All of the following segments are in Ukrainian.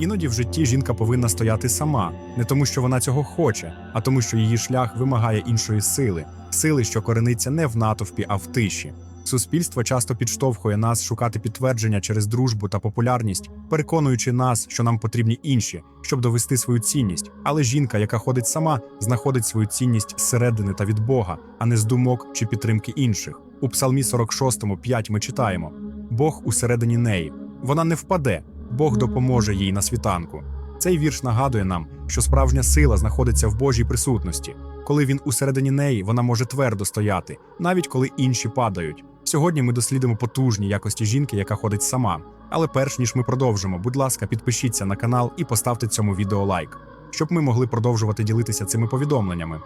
Іноді в житті жінка повинна стояти сама, не тому, що вона цього хоче, а тому, що її шлях вимагає іншої сили, сили, що корениться не в натовпі, а в тиші. Суспільство часто підштовхує нас шукати підтвердження через дружбу та популярність, переконуючи нас, що нам потрібні інші, щоб довести свою цінність. Але жінка, яка ходить сама, знаходить свою цінність зсередини та від Бога, а не з думок чи підтримки інших. У Псалмі 46, 5 ми читаємо: Бог усередині неї. Вона не впаде, Бог допоможе їй на світанку. Цей вірш нагадує нам, що справжня сила знаходиться в Божій присутності. Коли він усередині неї, вона може твердо стояти, навіть коли інші падають. Сьогодні ми дослідимо потужні якості жінки, яка ходить сама. Але перш ніж ми продовжимо, будь ласка, підпишіться на канал і поставте цьому відео лайк, щоб ми могли продовжувати ділитися цими повідомленнями.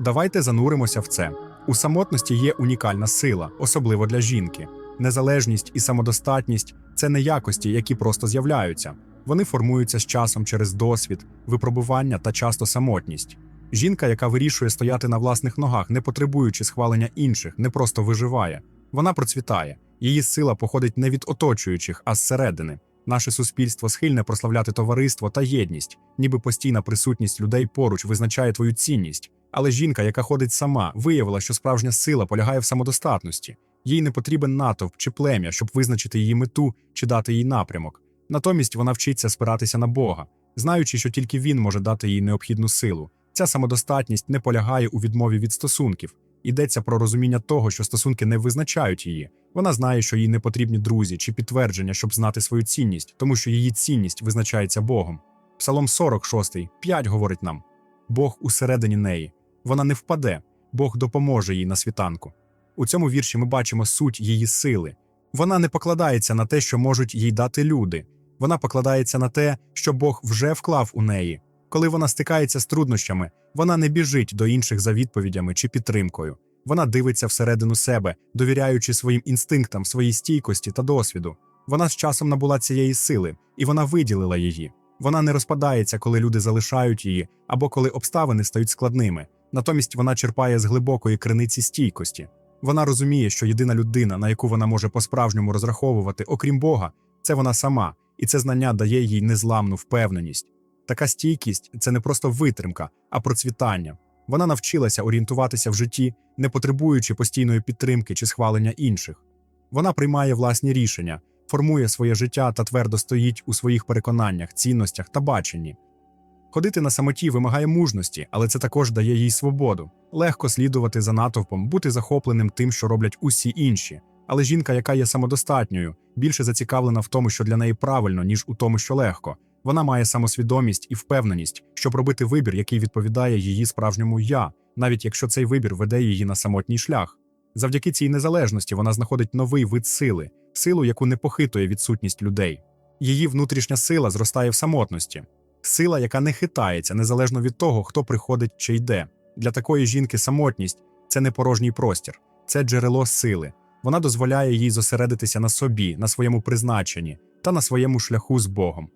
Давайте зануримося в це. У самотності є унікальна сила, особливо для жінки. Незалежність і самодостатність це не якості, які просто з'являються. Вони формуються з часом через досвід, випробування та часто самотність. Жінка, яка вирішує стояти на власних ногах, не потребуючи схвалення інших, не просто виживає. Вона процвітає. Її сила походить не від оточуючих, а зсередини. Наше суспільство схильне прославляти товариство та єдність, ніби постійна присутність людей поруч визначає твою цінність. Але жінка, яка ходить сама, виявила, що справжня сила полягає в самодостатності. Їй не потрібен натовп чи плем'я, щоб визначити її мету чи дати їй напрямок. Натомість вона вчиться спиратися на Бога, знаючи, що тільки він може дати їй необхідну силу. Ця самодостатність не полягає у відмові від стосунків. Йдеться про розуміння того, що стосунки не визначають її. Вона знає, що їй не потрібні друзі чи підтвердження, щоб знати свою цінність, тому що її цінність визначається Богом. Псалом 46, 5 говорить нам: Бог усередині неї. Вона не впаде, Бог допоможе їй на світанку. У цьому вірші ми бачимо суть її сили. Вона не покладається на те, що можуть їй дати люди. Вона покладається на те, що Бог вже вклав у неї. Коли вона стикається з труднощами, вона не біжить до інших за відповідями чи підтримкою. Вона дивиться всередину себе, довіряючи своїм інстинктам, своїй стійкості та досвіду. Вона з часом набула цієї сили, і вона виділила її. Вона не розпадається, коли люди залишають її, або коли обставини стають складними. Натомість вона черпає з глибокої криниці стійкості. Вона розуміє, що єдина людина, на яку вона може по-справжньому розраховувати, окрім Бога, це вона сама, і це знання дає їй незламну впевненість. Така стійкість це не просто витримка, а процвітання. Вона навчилася орієнтуватися в житті, не потребуючи постійної підтримки чи схвалення інших. Вона приймає власні рішення, формує своє життя та твердо стоїть у своїх переконаннях, цінностях та баченні. Ходити на самоті вимагає мужності, але це також дає їй свободу. Легко слідувати за натовпом, бути захопленим тим, що роблять усі інші. Але жінка, яка є самодостатньою, більше зацікавлена в тому, що для неї правильно, ніж у тому, що легко. Вона має самосвідомість і впевненість, щоб робити вибір, який відповідає її справжньому я, навіть якщо цей вибір веде її на самотній шлях. Завдяки цій незалежності вона знаходить новий вид сили, силу, яку не похитує відсутність людей. Її внутрішня сила зростає в самотності, сила, яка не хитається незалежно від того, хто приходить чи йде. Для такої жінки самотність це не порожній простір, це джерело сили. Вона дозволяє їй зосередитися на собі, на своєму призначенні та на своєму шляху з Богом.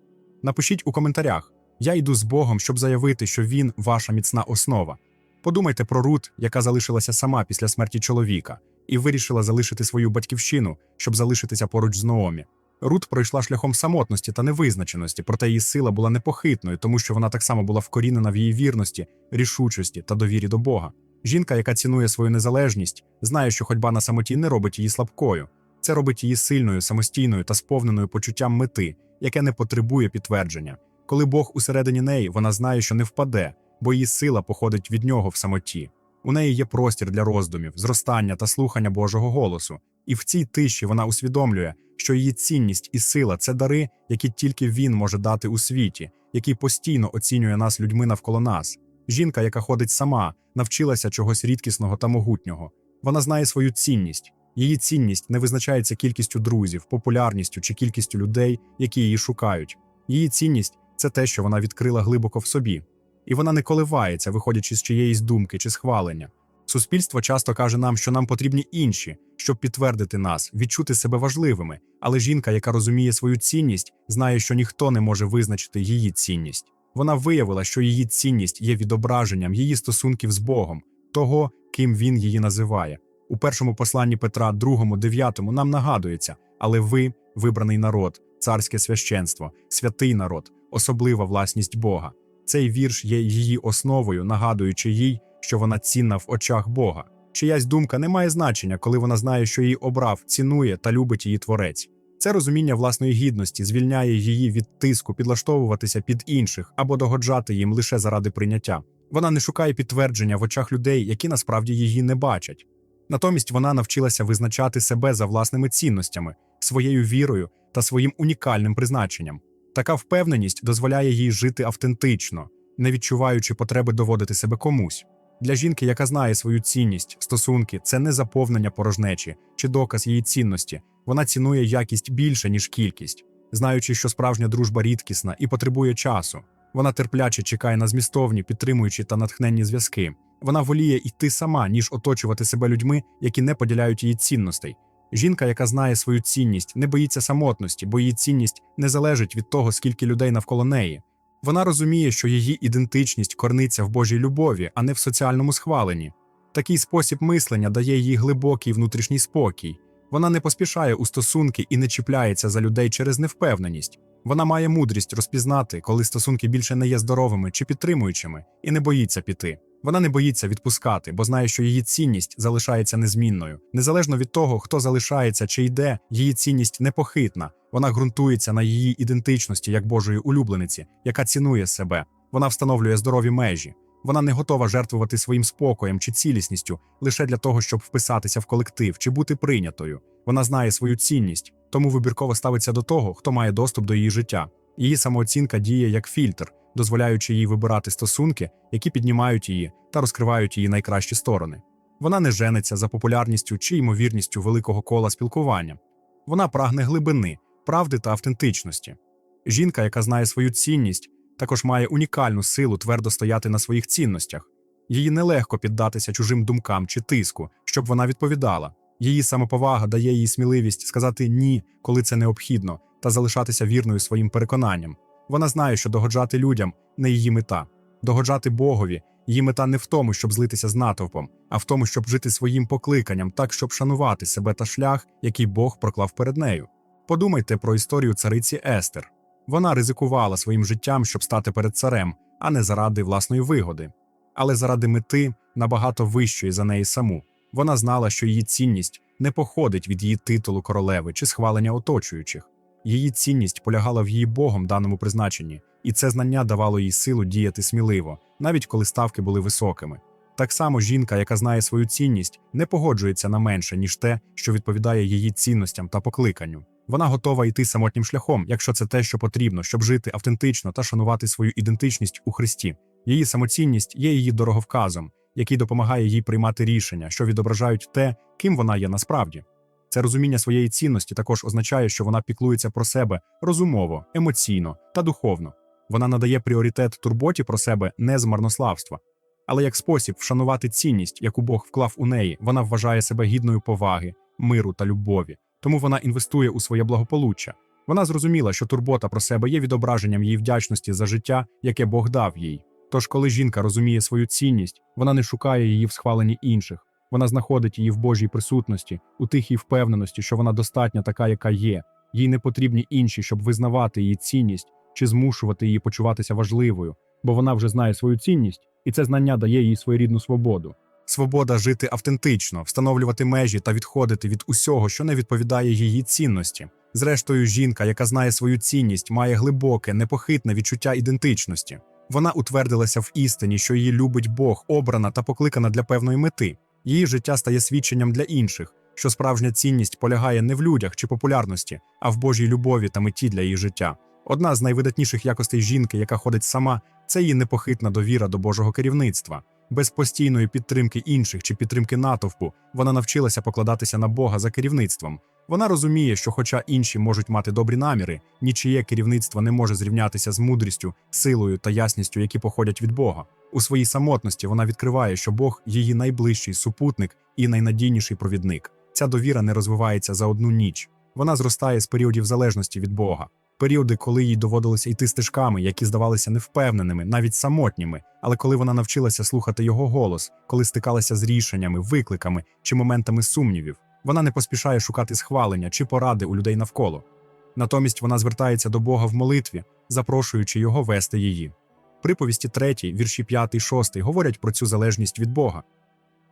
Напишіть у коментарях: я йду з Богом, щоб заявити, що він ваша міцна основа. Подумайте про Рут, яка залишилася сама після смерті чоловіка, і вирішила залишити свою батьківщину, щоб залишитися поруч з Наомі. Рут пройшла шляхом самотності та невизначеності, проте її сила була непохитною, тому що вона так само була вкорінена в її вірності, рішучості та довірі до Бога. Жінка, яка цінує свою незалежність, знає, що ходьба на самоті не робить її слабкою. Це робить її сильною, самостійною та сповненою почуттям мети, яке не потребує підтвердження. Коли Бог усередині неї, вона знає, що не впаде, бо її сила походить від нього в самоті. У неї є простір для роздумів, зростання та слухання Божого голосу. І в цій тиші вона усвідомлює, що її цінність і сила це дари, які тільки він може дати у світі, який постійно оцінює нас людьми навколо нас. Жінка, яка ходить сама, навчилася чогось рідкісного та могутнього. Вона знає свою цінність. Її цінність не визначається кількістю друзів, популярністю чи кількістю людей, які її шукають. Її цінність це те, що вона відкрила глибоко в собі, і вона не коливається, виходячи з чиєїсь думки чи схвалення. Суспільство часто каже нам, що нам потрібні інші, щоб підтвердити нас, відчути себе важливими. Але жінка, яка розуміє свою цінність, знає, що ніхто не може визначити її цінність. Вона виявила, що її цінність є відображенням її стосунків з Богом, того, ким він її називає. У першому посланні Петра, 2, 9 нам нагадується, але ви вибраний народ, царське священство, святий народ, особлива власність Бога. Цей вірш є її основою, нагадуючи їй, що вона цінна в очах Бога. Чиясь думка не має значення, коли вона знає, що її обрав, цінує та любить її творець. Це розуміння власної гідності звільняє її від тиску підлаштовуватися під інших або догоджати їм лише заради прийняття. Вона не шукає підтвердження в очах людей, які насправді її не бачать. Натомість вона навчилася визначати себе за власними цінностями, своєю вірою та своїм унікальним призначенням. Така впевненість дозволяє їй жити автентично, не відчуваючи потреби доводити себе комусь. Для жінки, яка знає свою цінність, стосунки це не заповнення порожнечі чи доказ її цінності. Вона цінує якість більше, ніж кількість, знаючи, що справжня дружба рідкісна і потребує часу. Вона терпляче чекає на змістовні, підтримуючі та натхненні зв'язки. Вона воліє йти сама, ніж оточувати себе людьми, які не поділяють її цінностей. Жінка, яка знає свою цінність, не боїться самотності, бо її цінність не залежить від того, скільки людей навколо неї. Вона розуміє, що її ідентичність корниться в Божій любові, а не в соціальному схваленні. Такий спосіб мислення дає їй глибокий внутрішній спокій. Вона не поспішає у стосунки і не чіпляється за людей через невпевненість. Вона має мудрість розпізнати, коли стосунки більше не є здоровими чи підтримуючими, і не боїться піти. Вона не боїться відпускати, бо знає, що її цінність залишається незмінною. Незалежно від того, хто залишається чи йде, її цінність непохитна. Вона ґрунтується на її ідентичності як Божої улюблениці, яка цінує себе. Вона встановлює здорові межі. Вона не готова жертвувати своїм спокоєм чи цілісністю лише для того, щоб вписатися в колектив чи бути прийнятою. Вона знає свою цінність, тому вибірково ставиться до того, хто має доступ до її життя. Її самооцінка діє як фільтр, дозволяючи їй вибирати стосунки, які піднімають її та розкривають її найкращі сторони. Вона не жениться за популярністю чи ймовірністю великого кола спілкування. Вона прагне глибини, правди та автентичності. Жінка, яка знає свою цінність, також має унікальну силу твердо стояти на своїх цінностях. Їй нелегко піддатися чужим думкам чи тиску, щоб вона відповідала. Її самоповага дає їй сміливість сказати ні, коли це необхідно, та залишатися вірною своїм переконанням. Вона знає, що догоджати людям не її мета. Догоджати Богові її мета не в тому, щоб злитися з натовпом, а в тому, щоб жити своїм покликанням, так щоб шанувати себе та шлях, який Бог проклав перед нею. Подумайте про історію цариці Естер. Вона ризикувала своїм життям, щоб стати перед царем, а не заради власної вигоди, але заради мети набагато вищої за неї саму. Вона знала, що її цінність не походить від її титулу королеви чи схвалення оточуючих. Її цінність полягала в її Богом даному призначенні, і це знання давало їй силу діяти сміливо, навіть коли ставки були високими. Так само жінка, яка знає свою цінність, не погоджується на менше, ніж те, що відповідає її цінностям та покликанню. Вона готова йти самотнім шляхом, якщо це те, що потрібно, щоб жити автентично та шанувати свою ідентичність у Христі. Її самоцінність є її дороговказом, який допомагає їй приймати рішення, що відображають те, ким вона є насправді. Це розуміння своєї цінності також означає, що вона піклується про себе розумово, емоційно та духовно. Вона надає пріоритет турботі про себе не з марнославства, але як спосіб вшанувати цінність, яку Бог вклав у неї, вона вважає себе гідною поваги, миру та любові. Тому вона інвестує у своє благополуччя. Вона зрозуміла, що турбота про себе є відображенням її вдячності за життя, яке Бог дав їй. Тож, коли жінка розуміє свою цінність, вона не шукає її в схваленні інших. Вона знаходить її в Божій присутності, у тихій впевненості, що вона достатня така, яка є. Їй не потрібні інші, щоб визнавати її цінність чи змушувати її почуватися важливою, бо вона вже знає свою цінність, і це знання дає їй своєрідну свободу. Свобода жити автентично, встановлювати межі та відходити від усього, що не відповідає її цінності. Зрештою, жінка, яка знає свою цінність, має глибоке, непохитне відчуття ідентичності. Вона утвердилася в істині, що її любить Бог, обрана та покликана для певної мети. Її життя стає свідченням для інших, що справжня цінність полягає не в людях чи популярності, а в Божій любові та меті для її життя. Одна з найвидатніших якостей жінки, яка ходить сама, це її непохитна довіра до Божого керівництва. Без постійної підтримки інших чи підтримки натовпу вона навчилася покладатися на Бога за керівництвом. Вона розуміє, що, хоча інші можуть мати добрі наміри, нічиє керівництво не може зрівнятися з мудрістю, силою та ясністю, які походять від Бога. У своїй самотності вона відкриває, що Бог її найближчий супутник і найнадійніший провідник. Ця довіра не розвивається за одну ніч. Вона зростає з періодів залежності від Бога. Періоди, коли їй доводилося йти стежками, які здавалися невпевненими, навіть самотніми, але коли вона навчилася слухати його голос, коли стикалася з рішеннями, викликами чи моментами сумнівів, вона не поспішає шукати схвалення чи поради у людей навколо. Натомість вона звертається до Бога в молитві, запрошуючи його вести її. Приповісті 3, вірші 5, 6 говорять про цю залежність від Бога.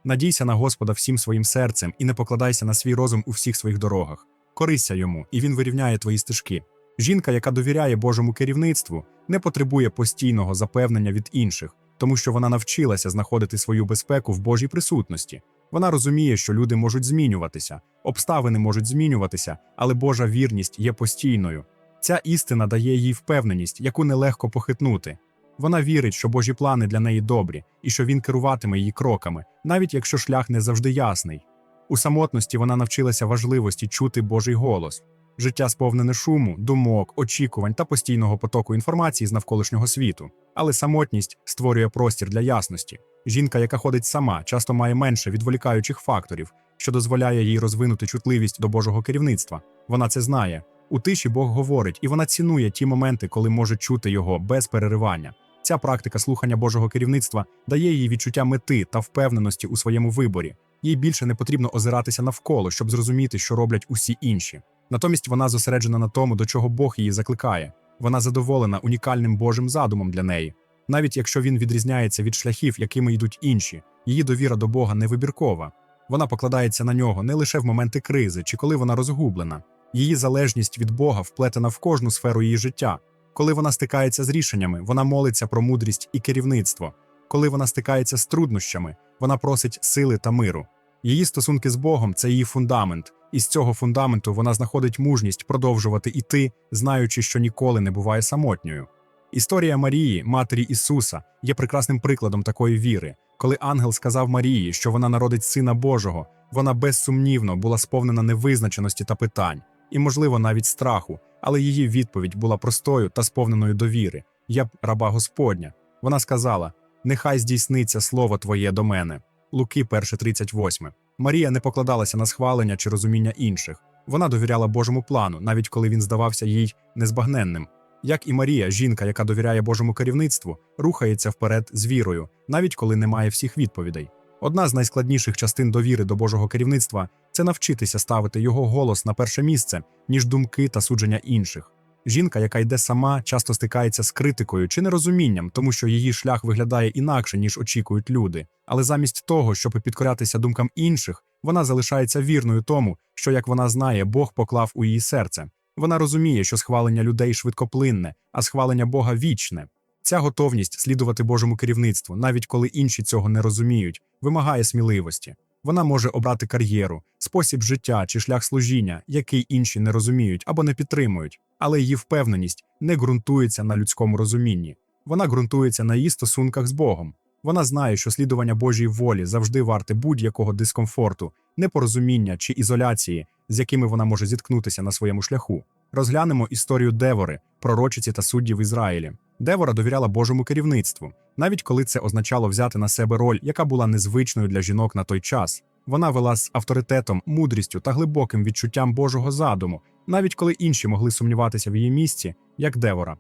Надійся на Господа всім своїм серцем і не покладайся на свій розум у всіх своїх дорогах. Корися йому, і він вирівняє твої стежки. Жінка, яка довіряє Божому керівництву, не потребує постійного запевнення від інших, тому що вона навчилася знаходити свою безпеку в Божій присутності. Вона розуміє, що люди можуть змінюватися, обставини можуть змінюватися, але Божа вірність є постійною. Ця істина дає їй впевненість, яку нелегко похитнути. Вона вірить, що Божі плани для неї добрі і що він керуватиме її кроками, навіть якщо шлях не завжди ясний. У самотності вона навчилася важливості чути Божий голос. Життя сповнене шуму, думок, очікувань та постійного потоку інформації з навколишнього світу. Але самотність створює простір для ясності. Жінка, яка ходить сама, часто має менше відволікаючих факторів, що дозволяє їй розвинути чутливість до Божого керівництва. Вона це знає. У тиші Бог говорить, і вона цінує ті моменти, коли може чути його без переривання. Ця практика слухання Божого керівництва дає їй відчуття мети та впевненості у своєму виборі. Їй більше не потрібно озиратися навколо, щоб зрозуміти, що роблять усі інші. Натомість вона зосереджена на тому, до чого Бог її закликає. Вона задоволена унікальним Божим задумом для неї. Навіть якщо він відрізняється від шляхів, якими йдуть інші, її довіра до Бога не вибіркова. Вона покладається на нього не лише в моменти кризи чи коли вона розгублена. Її залежність від Бога вплетена в кожну сферу її життя. Коли вона стикається з рішеннями, вона молиться про мудрість і керівництво. Коли вона стикається з труднощами, вона просить сили та миру. Її стосунки з Богом це її фундамент, і з цього фундаменту вона знаходить мужність продовжувати іти, знаючи, що ніколи не буває самотньою. Історія Марії, матері Ісуса, є прекрасним прикладом такої віри. Коли ангел сказав Марії, що вона народить Сина Божого, вона безсумнівно була сповнена невизначеності та питань, і, можливо, навіть страху, але її відповідь була простою та сповненою довіри. Я раба Господня. Вона сказала: Нехай здійсниться слово Твоє до мене. Луки 1.38. Марія не покладалася на схвалення чи розуміння інших. Вона довіряла Божому плану, навіть коли він здавався їй незбагненним. Як і Марія, жінка, яка довіряє Божому керівництву, рухається вперед з вірою, навіть коли немає всіх відповідей. Одна з найскладніших частин довіри до Божого керівництва це навчитися ставити його голос на перше місце, ніж думки та судження інших. Жінка, яка йде сама, часто стикається з критикою чи нерозумінням, тому що її шлях виглядає інакше, ніж очікують люди. Але замість того, щоб підкорятися думкам інших, вона залишається вірною тому, що, як вона знає, Бог поклав у її серце. Вона розуміє, що схвалення людей швидкоплинне, а схвалення Бога вічне. Ця готовність слідувати Божому керівництву, навіть коли інші цього не розуміють, вимагає сміливості. Вона може обрати кар'єру, спосіб життя чи шлях служіння, який інші не розуміють або не підтримують, але її впевненість не ґрунтується на людському розумінні. Вона ґрунтується на її стосунках з Богом. Вона знає, що слідування Божій волі завжди варте будь-якого дискомфорту, непорозуміння чи ізоляції, з якими вона може зіткнутися на своєму шляху. Розглянемо історію Девори, пророчиці та суддів Ізраїлі. Девора довіряла Божому керівництву, навіть коли це означало взяти на себе роль, яка була незвичною для жінок на той час. Вона вела з авторитетом, мудрістю та глибоким відчуттям Божого задуму, навіть коли інші могли сумніватися в її місці, як Девора.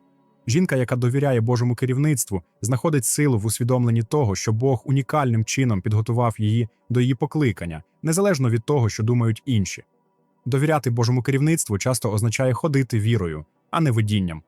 Жінка, яка довіряє Божому керівництву, знаходить силу в усвідомленні того, що Бог унікальним чином підготував її до її покликання, незалежно від того, що думають інші. Довіряти Божому керівництву часто означає ходити вірою, а не видінням.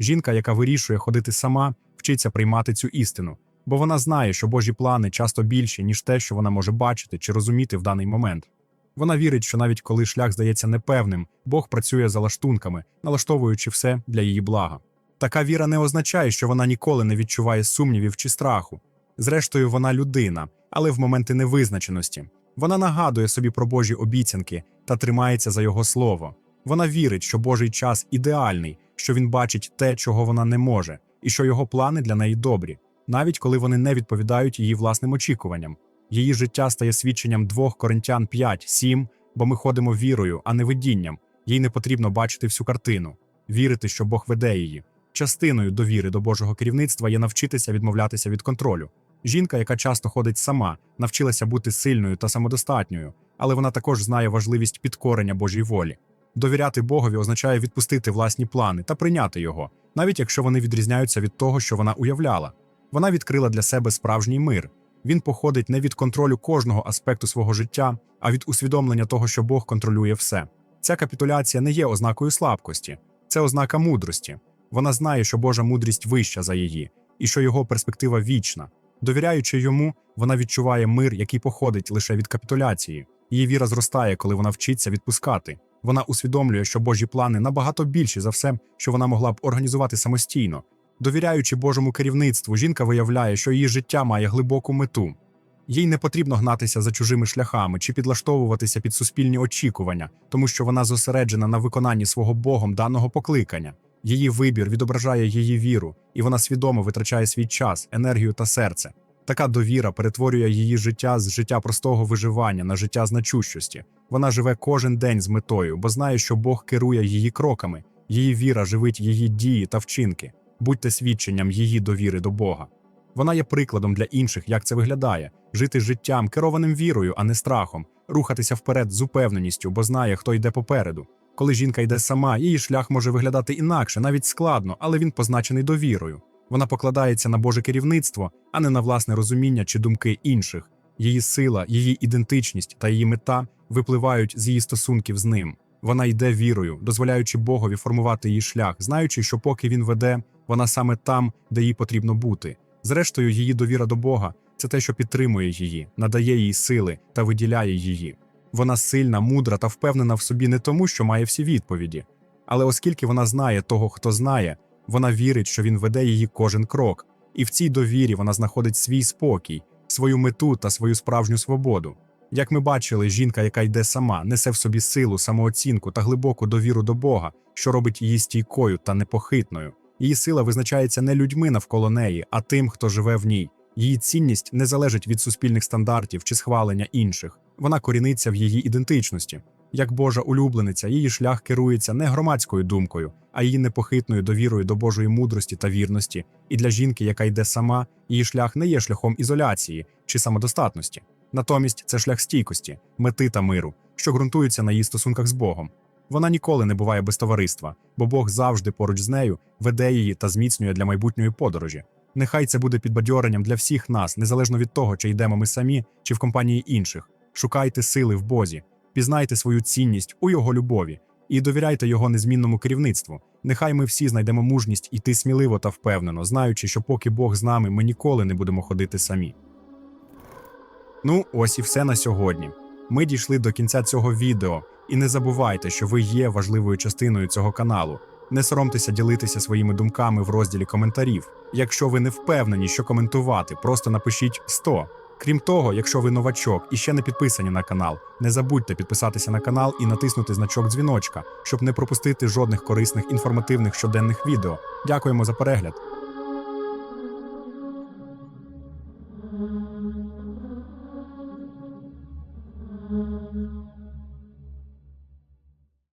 Жінка, яка вирішує ходити сама, вчиться приймати цю істину, бо вона знає, що Божі плани часто більші, ніж те, що вона може бачити чи розуміти в даний момент. Вона вірить, що навіть коли шлях здається непевним, Бог працює за лаштунками, налаштовуючи все для її блага. Така віра не означає, що вона ніколи не відчуває сумнівів чи страху. Зрештою, вона людина, але в моменти невизначеності. Вона нагадує собі про Божі обіцянки та тримається за його слово. Вона вірить, що Божий час ідеальний, що він бачить те, чого вона не може, і що його плани для неї добрі, навіть коли вони не відповідають її власним очікуванням. Її життя стає свідченням 2 Коринтян 5, 7, бо ми ходимо вірою, а не видінням. Їй не потрібно бачити всю картину, вірити, що Бог веде її. Частиною довіри до Божого керівництва є навчитися відмовлятися від контролю. Жінка, яка часто ходить сама, навчилася бути сильною та самодостатньою, але вона також знає важливість підкорення Божій волі. Довіряти Богові означає відпустити власні плани та прийняти його, навіть якщо вони відрізняються від того, що вона уявляла. Вона відкрила для себе справжній мир. Він походить не від контролю кожного аспекту свого життя, а від усвідомлення того, що Бог контролює все. Ця капітуляція не є ознакою слабкості, це ознака мудрості. Вона знає, що Божа мудрість вища за її, і що його перспектива вічна. Довіряючи йому, вона відчуває мир, який походить лише від капітуляції. Її віра зростає, коли вона вчиться відпускати. Вона усвідомлює, що Божі плани набагато більші за все, що вона могла б організувати самостійно. Довіряючи Божому керівництву, жінка виявляє, що її життя має глибоку мету. Їй не потрібно гнатися за чужими шляхами чи підлаштовуватися під суспільні очікування, тому що вона зосереджена на виконанні свого Богом даного покликання. Її вибір відображає її віру, і вона свідомо витрачає свій час, енергію та серце. Така довіра перетворює її життя з життя простого виживання на життя значущості. Вона живе кожен день з метою, бо знає, що Бог керує її кроками. Її віра живить її дії та вчинки. Будьте свідченням її довіри до Бога. Вона є прикладом для інших, як це виглядає: жити життям, керованим вірою, а не страхом, рухатися вперед з упевненістю, бо знає, хто йде попереду. Коли жінка йде сама, її шлях може виглядати інакше, навіть складно, але він позначений довірою. Вона покладається на Боже керівництво, а не на власне розуміння чи думки інших. Її сила, її ідентичність та її мета випливають з її стосунків з ним. Вона йде вірою, дозволяючи Богові формувати її шлях, знаючи, що поки він веде, вона саме там, де їй потрібно бути. Зрештою, її довіра до Бога це те, що підтримує її, надає їй сили та виділяє її. Вона сильна, мудра та впевнена в собі не тому, що має всі відповіді, але оскільки вона знає того, хто знає, вона вірить, що він веде її кожен крок, і в цій довірі вона знаходить свій спокій, свою мету та свою справжню свободу. Як ми бачили, жінка, яка йде сама, несе в собі силу, самооцінку та глибоку довіру до Бога, що робить її стійкою та непохитною. Її сила визначається не людьми навколо неї, а тим, хто живе в ній. Її цінність не залежить від суспільних стандартів чи схвалення інших. Вона коріниться в її ідентичності. Як Божа улюблениця, її шлях керується не громадською думкою, а її непохитною довірою до Божої мудрості та вірності. І для жінки, яка йде сама, її шлях не є шляхом ізоляції чи самодостатності. Натомість це шлях стійкості, мети та миру, що ґрунтуються на її стосунках з Богом. Вона ніколи не буває без товариства, бо Бог завжди поруч з нею веде її та зміцнює для майбутньої подорожі. Нехай це буде підбадьоренням для всіх нас, незалежно від того, чи йдемо ми самі, чи в компанії інших. Шукайте сили в Бозі, пізнайте свою цінність у його любові і довіряйте його незмінному керівництву. Нехай ми всі знайдемо мужність іти сміливо та впевнено, знаючи, що поки Бог з нами, ми ніколи не будемо ходити самі. Ну, ось і все на сьогодні. Ми дійшли до кінця цього відео, і не забувайте, що ви є важливою частиною цього каналу. Не соромтеся ділитися своїми думками в розділі коментарів. Якщо ви не впевнені, що коментувати, просто напишіть 100. Крім того, якщо ви новачок і ще не підписані на канал, не забудьте підписатися на канал і натиснути значок дзвіночка, щоб не пропустити жодних корисних інформативних щоденних відео. Дякуємо за перегляд.